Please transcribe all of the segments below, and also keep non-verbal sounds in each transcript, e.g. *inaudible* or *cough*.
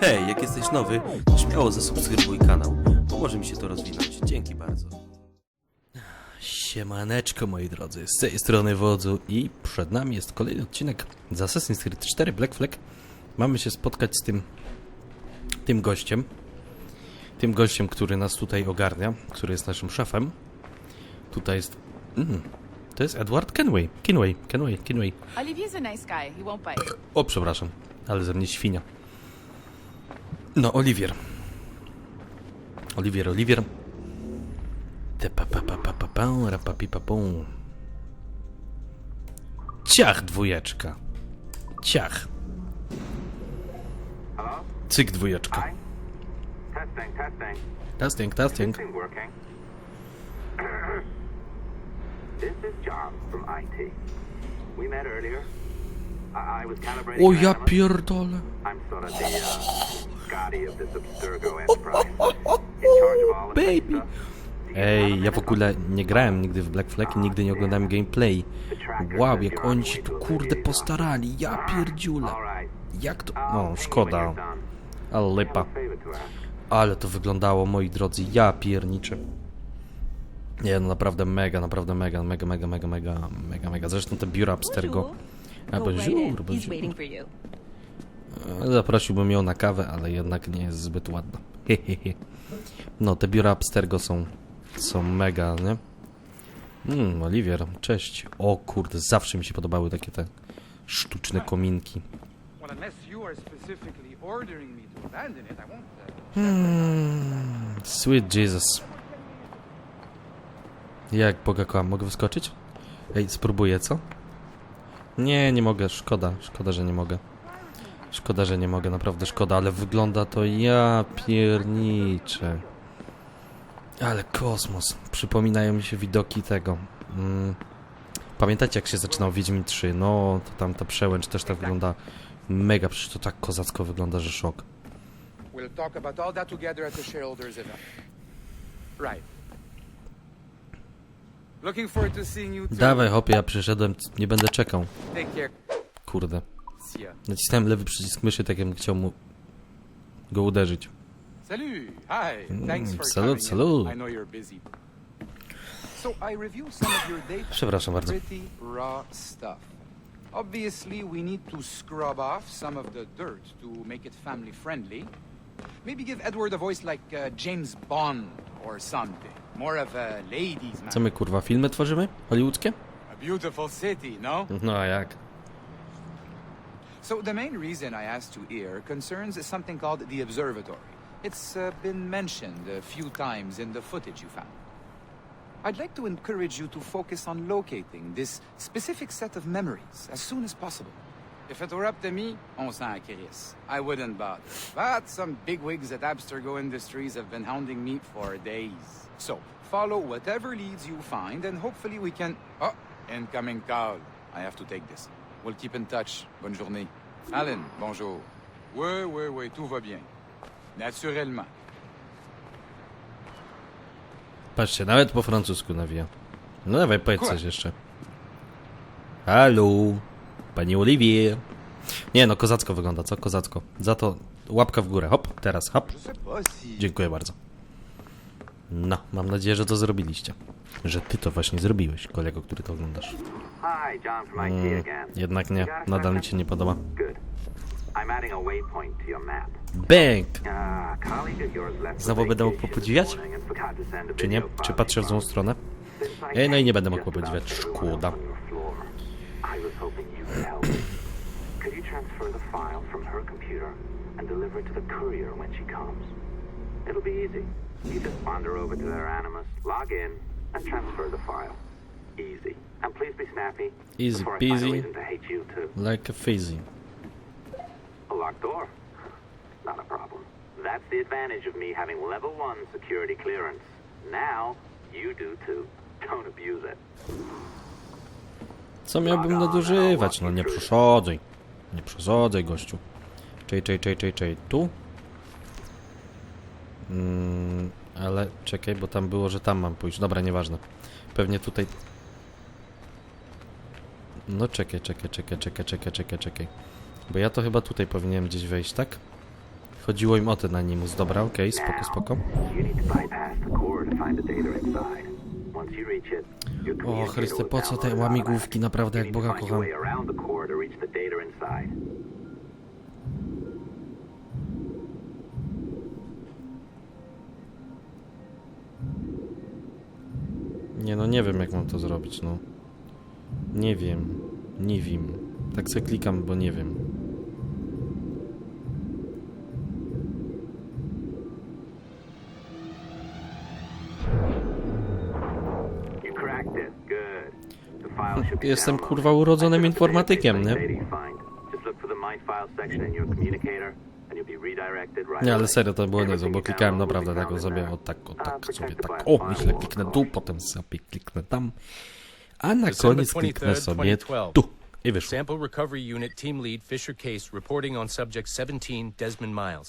Hej, jak jesteś nowy, to śmiało zasubskrybuj kanał. Pomoże mi się to rozwinąć. Dzięki bardzo. Siemaneczko moi drodzy, z tej strony Wodzu i przed nami jest kolejny odcinek z Assassin's Creed 4 Black Flag. Mamy się spotkać z tym tym gościem. Tym gościem, który nas tutaj ogarnia, który jest naszym szefem. Tutaj jest... Mm, to jest Edward Kenway. Kenway, Kenway, Kenway. Olivier's a nice guy. He won't bite. O, przepraszam, ale ze mnie świnia. No, Oliwier. Oliwier, Oliwier. Te pa pa pa pa pa pa ra pa pi pa pum. Ciach dwójeczka. Ciach. Cyk dwójeczka. Testing, testing. Testing, testing. O ja pierdolę. Baby. Ej, ja w ogóle nie grałem nigdy w Black Flag i nigdy nie oglądałem gameplay. Wow, jak oni się tu kurde postarali. Ja pierdziule. Jak to... No, szkoda. Ale lipa. Ale to wyglądało, moi drodzy, ja pierniczę. Nie, no naprawdę mega, naprawdę mega, mega, mega, mega, mega, mega, mega. Zresztą te biura Abstergo. A Go right bonjour, Zaprosiłbym ją na kawę, ale jednak nie jest zbyt ładna. No, te biura Abstergo są, są mega, nie? Mmm, Oliwier, cześć. O kurde, zawsze mi się podobały takie te sztuczne kominki. Uh, Hmm, sweet Jesus. Jak Boga kocham, mogę wyskoczyć? Ej, spróbuję, co? Nie, nie mogę, szkoda, szkoda, że nie mogę. Szkoda, że nie mogę, naprawdę szkoda, ale wygląda to ja pierniczę. Ale kosmos. Przypominają mi się widoki tego. Mm. Pamiętacie jak się zaczynał Wiedźmin 3? No, to tam ta przełęcz też tak wygląda mega, przecież to tak kozacko wygląda, że szok. we'll talk about all that together at the shareholders event. Right. Looking forward to seeing you too. Dawaj, hopie, ja przyszedłem, nie będę czekał. Take care. Kurde. Nacisnąłem lewy przycisk myszy, tak jakbym chciał mu go uderzyć. Salut. Hi. Thanks for salut, salut. I know you're busy. So I reviewed some of your data. Przepraszam bardzo. Pretty raw stuff. Obviously, we need to scrub off some of the dirt to make it family friendly. Maybe give Edward a voice like uh, James Bond or something. More of a ladies' man. Co my kurwa, filmy tworzymy? Hollywoodzkie? A beautiful city, no? No a jak? So the main reason I asked you here concerns something called the observatory. It's uh, been mentioned a few times in the footage you found. I'd like to encourage you to focus on locating this specific set of memories as soon as possible. If it were up to me, on s'en. I wouldn't bother. But some bigwigs at Abstergo Industries have been hounding me for days. So, follow whatever leads you find and hopefully we can... Oh, incoming call. I have to take this. We'll keep in touch. Bonne journée. Alan, bonjour. Oui, oui, oui, tout va bien. Naturellement. Patrzcie, nawet po francusku nawija. No dawaj, powiedz coś jeszcze. Halo, pani Olivier. Nie no, kozacko wygląda, co? Kozacko. Za to łapka w górę, hop, teraz, hop. Je sais pas si... Dziękuję bardzo. No, mam nadzieję, że to zrobiliście. Że ty to właśnie zrobiłeś, kolego, który to oglądasz. Mm, jednak nie, nadal mi się nie podoba. Bang! Ah, Znowu będę mógł a Czy nie? Czy patrzę w złą stronę? Ej, no i nie będę mógł about szkoda. everyone on your floor, I was hoping you could help. Could you transfer the file from her computer and deliver it to the courier when she comes? It'll be easy. You just wander over to their Animus, log in, and transfer the file. Easy. And please be snappy. Easy a peasy. reason to hate you too. Like a fizzy. A locked door? *laughs* Not a problem. That's the advantage of me having level one security clearance. Now, you do too. Don't abuse it. Co miałbym nadużywać? No nie przesadzaj. Nie przesadzaj, gościu. Czej, czej, czej, czej, czej. Tu? Mm, ale czekaj, bo tam było, że tam mam pójść. Dobra, nieważne. Pewnie tutaj... No czekaj, czekaj, czekaj, czekaj, czekaj, czekaj, czekaj. Bo ja to chyba tutaj powinienem gdzieś wejść, tak? Chodziło im o ten animus. Dobra, okej, spoko, spoko. Your O Chryste, po co te łamigłówki? Naprawdę, jak Boga kocham. Nie no, nie wiem jak mam to zrobić, no. Nie wiem. Nie wiem. Tak se klikam, bo nie wiem. Jestem kurwa urodzonym informatykiem, nie? Nie, ale away. serio, to było niezłe, bo klikałem naprawdę tak o sobie, o tak, o tak sobie, tak, by a o, myślę, kliknę tu, potem sobie kliknę tam, a na koniec kliknę 23rd, sobie 2012. tu i wyszło. Sample Recovery Unit Team Lead Fisher Case reporting on subject 17, Desmond Miles.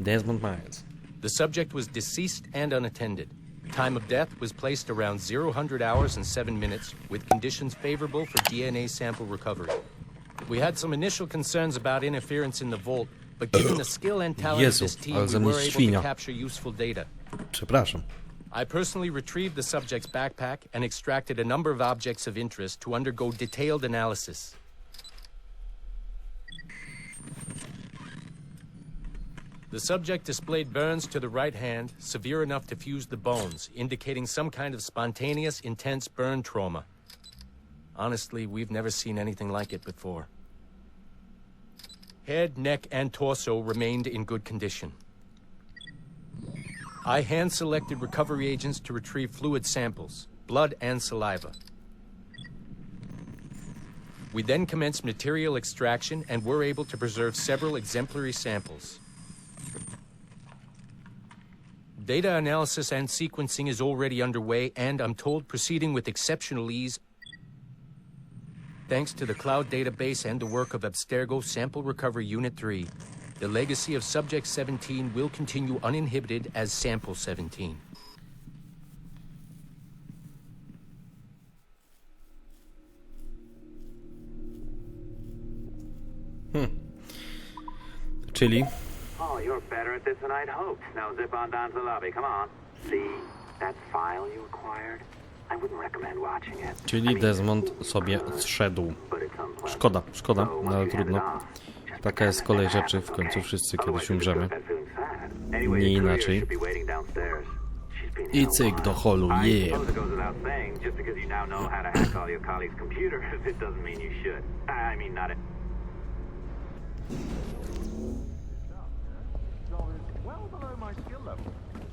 Desmond Miles. The subject was deceased and unattended. Time of death was placed around 0 hours and 7 minutes, with conditions favorable for DNA sample recovery. We had some initial concerns about interference in the vault, but given the skill and talent Jezu, of this team, we were able to capture useful data. Przepraszam. I personally retrieved the subject's backpack and extracted a number of objects of interest to undergo detailed analysis. The subject displayed burns to the right hand, severe enough to fuse the bones, indicating some kind of spontaneous, intense burn trauma. Honestly, we've never seen anything like it before. Head, neck, and torso remained in good condition. I hand selected recovery agents to retrieve fluid samples, blood and saliva. We then commenced material extraction and were able to preserve several exemplary samples. Data analysis and sequencing is already underway, and I'm told proceeding with exceptional ease. Thanks to the cloud database and the work of Abstergo Sample Recovery Unit 3, the legacy of Subject 17 will continue uninhibited as Sample 17. Hmm. Czyli Oh, you're better at this than I'd hoped. Now zip on down to the lobby. Come on. See that file you acquired? Czyli Desmond sobie zszedł. Szkoda, szkoda, no ale trudno. Taka jest kolej rzeczy, w końcu wszyscy kiedyś umrzemy. Nie inaczej. I cyk do holu, yeah.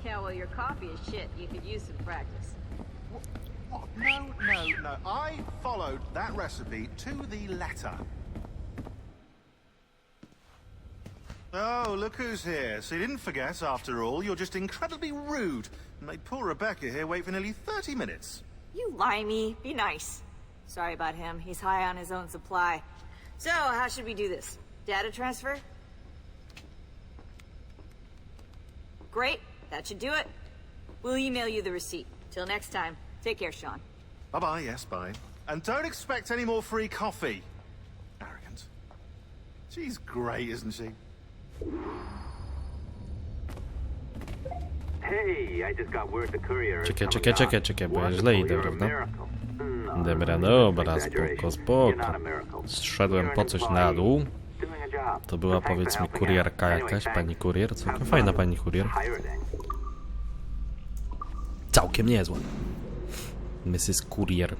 Yeah, well, your coffee is shit. You could use some practice. No, no, no. I followed that recipe to the letter. Oh, look who's here. So you didn't forget, after all. You're just incredibly rude. And made poor Rebecca here wait for nearly 30 minutes. You limey. Be nice. Sorry about him. He's high on his own supply. So, how should we do this? Data transfer? Great. That should do it. We'll email you the receipt. Till next time. Take care, Sean. Bye bye, yes, bye. And don't expect any more free coffee. Arrogant. She's great, isn't she? Hey, I just got word the courier is Czekaj, czekaj, czekaj, czekaj, bo ja źle idę, prawda? No, Dobra, no, dobra, spoko, spoko. Zszedłem po coś na dół. To była powiedzmy kurierka jakaś, pani kurier, całkiem fajna pani kurier. Całkiem niezła. Mrs. Kurier.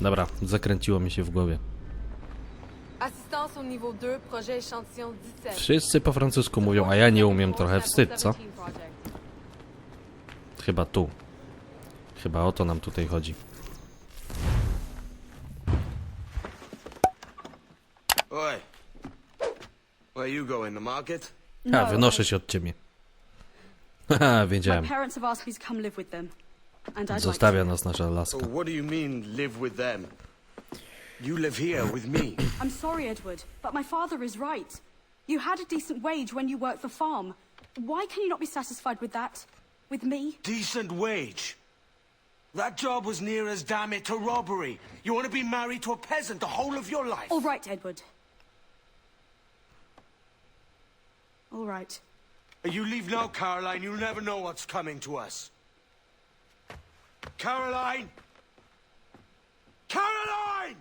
Dobra, zakręciło mi się w głowie. Assistance au niveau 2, projet échantillon 17. Wszyscy po francusku mówią, a ja nie umiem trochę wstyd, co? Chyba tu. Chyba o to nam tutaj chodzi. You going, the market? Ah, a, wynoszę się od ciebie. *laughs* Haha, My wiedziałem. parents have asked me to come live with them. And I'd like Zostawia to. nas nasza laska. What do you mean, live with them? You live here with me. *coughs* I'm sorry, Edward, but my father is right. You had a decent wage when you worked the farm. Why can you not be satisfied with that? With me? Decent wage. That job was near as damn it to robbery. You want to be married to a peasant the whole of your life? All right, Edward. All right. You leave now, Caroline. You'll never know what's coming to us. Caroline! Caroline!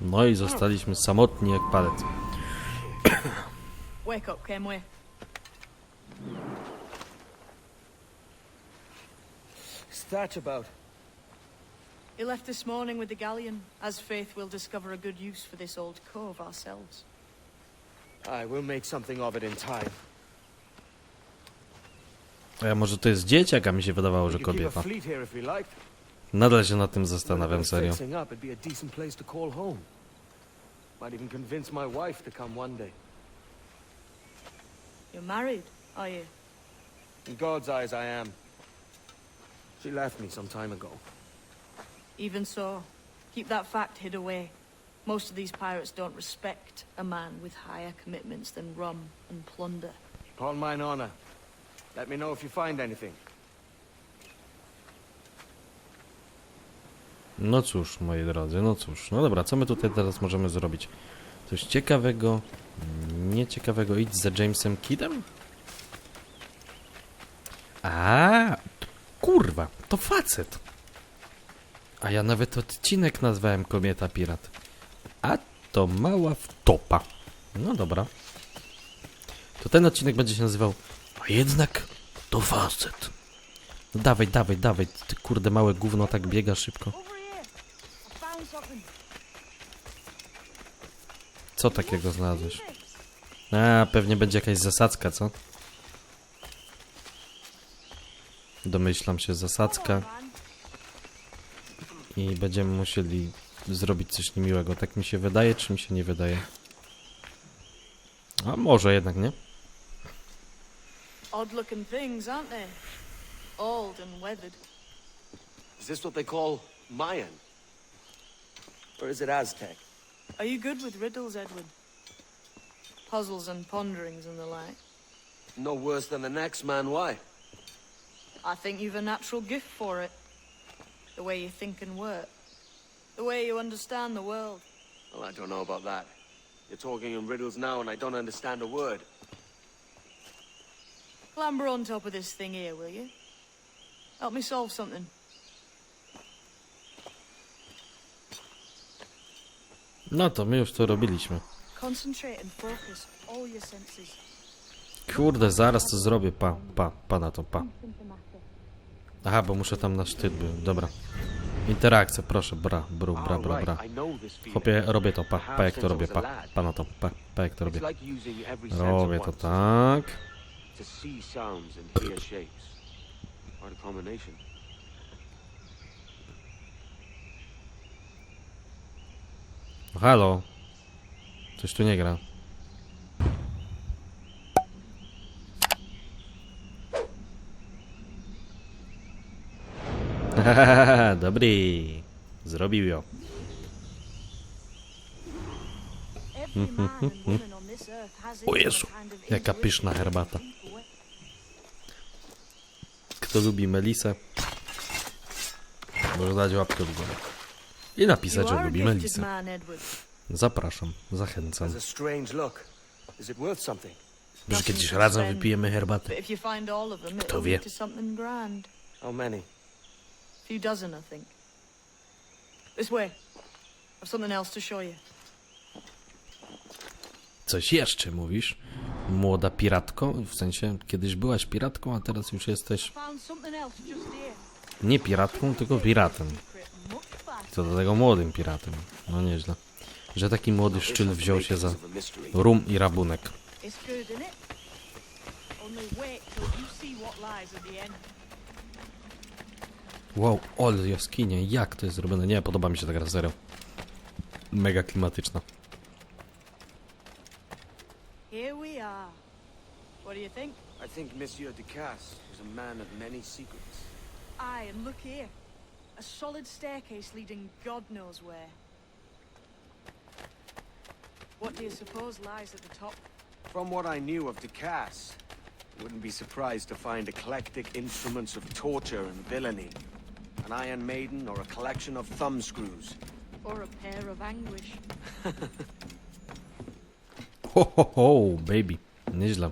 No i zostaliśmy samotni jak palec. Wake up, Kenway. What's that about? He left this morning with the galleon. As faith, we'll discover a good use for this old cove ourselves. I will make something of it in time. A ja może to jest dzieciak, a mi się wydawało, że kobieta. Nadal się nad tym zastanawiam, serio. Fixing up, it'd be a decent place to call home. Might even convince my wife to come one day. You're married, are you? In God's eyes, I am. She left me some time ago. Even so, keep that fact hid away. Most of these pirates don't respect a man with higher commitments than rum and plunder. Upon mine honor. Let me know if you find anything. No cóż, moi drodzy, no cóż. No dobra, co my tutaj teraz możemy zrobić? Coś ciekawego, nieciekawego. Idź za Jamesem Kiddem? A, kurwa, to facet. A ja nawet odcinek nazwałem Kobieta Pirat. A to mała wtopa. No dobra. To ten odcinek będzie się nazywał A jednak to facet. No dawaj, dawaj, dawaj, ty kurde małe gówno tak biega szybko. Co takiego znalazłeś? A, pewnie będzie jakaś zasadzka, co? Domyślam się, zasadzka. I będziemy musieli zrobić coś niemiłego. Tak mi się wydaje, czy mi się nie wydaje? A może jednak, nie? Odd looking things, aren't they? Old and weathered. Is this what they call Mayan? Or is it Aztec? Are you good with riddles, Edward? Puzzles and ponderings and the like. No worse than the next man, why? I think you've a natural gift for it. The way you think and work. The way you understand the world. Well, I don't know about that. You're talking in riddles now and I don't understand a word. Clamber on top of this thing here, will you? Help me solve something. No to my już to robiliśmy. Concentrate and focus all your senses. Kurde, zaraz to zrobię. Pa, pa, pa na to, pa. Aha, bo muszę tam na sztyt był. Dobra. Interakcja, proszę, bra, bru, bra, bra, bra. Chłopie, robię to, pa, pa jak to robię, pa, pa na to, pa, pa jak to robię. Robię to tak. Halo. Coś tu nie gra. *laughs* Dobry. Zrobił ją. *laughs* O Jezu, jaka pyszna herbata. Kto lubi melisę, może dać łapkę w górę. I napisać, że lubi melisę. Zapraszam, zachęcam. Może kiedyś razem wypijemy herbatę. Kto wie? How many? Dozen, I think. This way. I've something else to show you. Coś jeszcze mówisz? Młoda piratko? W sensie, kiedyś byłaś piratką, a teraz już jesteś Found something else just here. nie piratką, tylko piratem. Co do tego młodym piratem. No nieźle. Że taki młody szczyl wziął się za rum i rabunek. It's good, isn't it? Only wait till you see what lies at the end. Wow, ole jaskinie, jak to jest zrobione? Nie, podoba mi się ta gra, serio. Mega klimatyczna. Here we are. What do you think? I think Monsieur Ducasse was a man of many secrets. Aye, and look here. A solid staircase leading God knows where. What do you suppose lies at the top? From what I knew of Ducasse, Wouldn't be surprised to find eclectic instruments of torture and villainy. An Iron Maiden or a collection of thumbscrews. Or a pair of anguish. Ho, ho, ho, baby. Nieźle.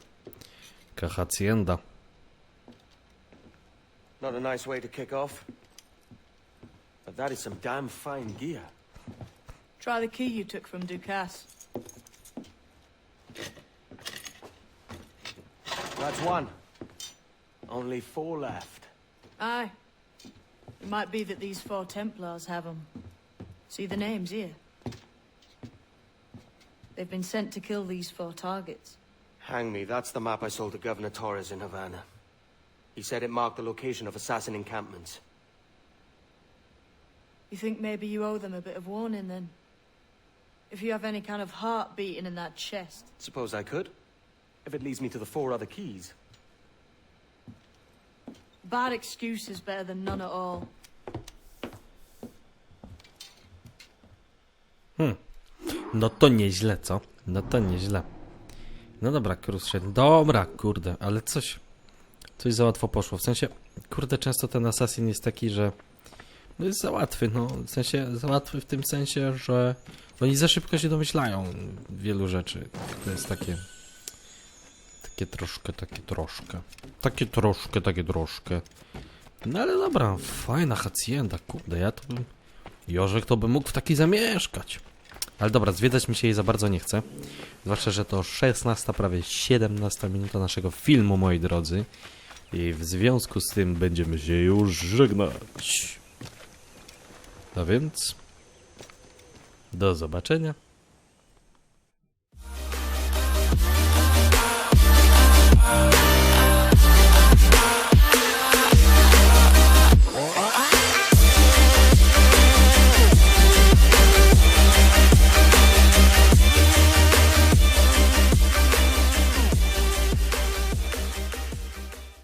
Jaka hacienda. Not a nice way to kick off. But that is some damn fine gear. Try the key you took from Ducasse. That's one. Only four left. Aye. It might be that these four Templars have them. See the names here? They've been sent to kill these four targets. Hang me, that's the map I sold to Governor Torres in Havana. He said it marked the location of assassin encampments. You think maybe you owe them a bit of warning then? If you have any kind of heart beating in that chest. Suppose I could? If it leads me to the four other keys. Bad excuse is better than none at all. No to nieźle, co? No to nieźle. No dobra, Kruszen. Dobra, kurde, ale coś... Coś za łatwo poszło. W sensie, kurde, często ten Assassin jest taki, że... No jest za łatwy, no. W sensie, za łatwy w tym sensie, że... Oni za szybko się domyślają wielu rzeczy. To jest takie... Takie troszkę, takie troszkę. Takie troszkę, takie troszkę. No ale dobra, fajna hacienda, kurde, ja to bym... Jorzek to by mógł w takiej zamieszkać. Ale dobra, zwiedzać mi się jej za bardzo nie chce. Zwłaszcza, że to 16, prawie 17 minuta naszego filmu, moi drodzy. I w związku z tym będziemy się już żegnać. No więc... Do zobaczenia.